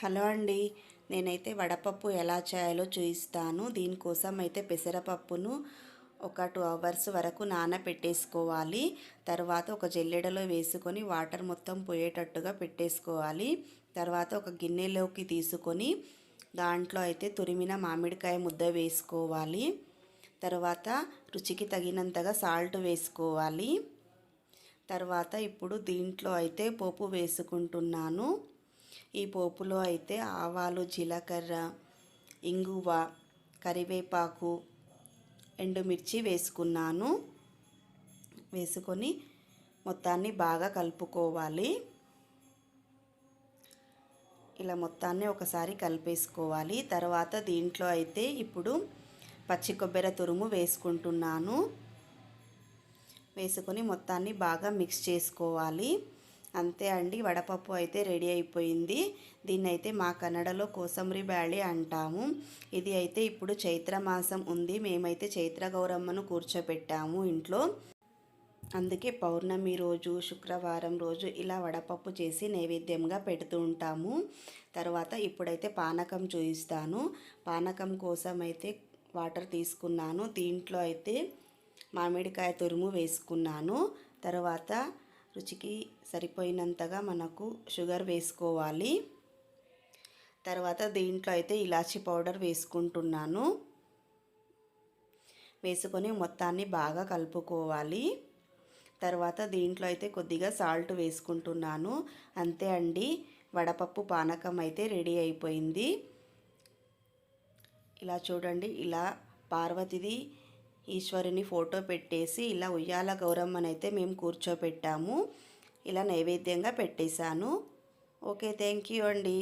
Hello అండి. నేనైతే వడపప్పు ఎలా చేయాలో చూపిస్తాను దీనికోసం అయితే పెసరపప్పును ఒక టూ అవర్స్ వరకు నానబెట్టేసుకోవాలి తర్వాత ఒక జల్లెడలో వేసుకొని వాటర్ మొత్తం పోయేటట్టుగా పెట్టేసుకోవాలి. తర్వాత ఒక గిన్నెలోకి తీసుకొని దాంట్లో అయితే తురిమిన మామిడికాయ ముద్ద వేసుకోవాలి. తర్వాత రుచికి తగినంతగా సాల్ట్ వేసుకోవాలి. తర్వాత ఇప్పుడు దీంట్లో అయితే పోపు వేసుకుంటున్నాను. ఈ పోపులో అయితే ఆవాలు జీలకర్ర ఇంగువ కరివేపాకు ఎండుమిర్చి వేసుకున్నాను. వేసుకొని మొత్తాన్ని బాగా కలుపుకోవాలి. ఇలా మొత్తాన్ని ఒకసారి కలిపేసుకోవాలి. తర్వాత దీంట్లో అయితే ఇప్పుడు పచ్చి కొబ్బరి తురుము వేసుకుంటున్నాను. వేసుకొని మొత్తాన్ని బాగా మిక్స్ చేసుకోవాలి. అంతే అండి వడపప్పు అయితే రెడీ అయిపోయింది. దీన్ని అయితే మా కన్నడలో కోసంబరి బ్యాళి అంటాము. ఇది అయితే ఇప్పుడు చైత్ర మాసం ఉంది. మేమైతే చైత్ర గౌరమ్మను కూర్చోపెట్టాము ఇంట్లో. అందుకే పౌర్ణమి రోజు శుక్రవారం రోజు ఇలా వడపప్పు చేసి నైవేద్యంగా పెడుతూ ఉంటాము. తర్వాత ఇప్పుడైతే పానకం చూపిస్తాను పానకం కోసం అయితే వాటర్ తీసుకున్నాను. దీంట్లో అయితే మామిడికాయ తురుము వేసుకున్నాను. తర్వాత రుచికి సరిపోయినంతగా మనకు షుగర్ వేసుకోవాలి. తర్వాత దీంట్లో అయితే ఇలాచి పౌడర్ వేసుకుంటున్నాను. వేసుకొని మొత్తాన్ని బాగా కలుపుకోవాలి. తర్వాత దీంట్లో అయితే కొద్దిగా సాల్ట్ వేసుకుంటున్నాను. అంతే అండి వడపప్పు పానకం అయితే రెడీ అయిపోయింది. ఇలా చూడండి ఇలా పార్వతిది ఈశ్వరుని ఫోటో పెట్టేసి ఇలా ఉయ్యాల గౌరమ్మనైతే మేము కూర్చోపెట్టాము. ఇలా నైవేద్యంగా పెట్టేశాను. ఓకే థ్యాంక్ యూ అండి.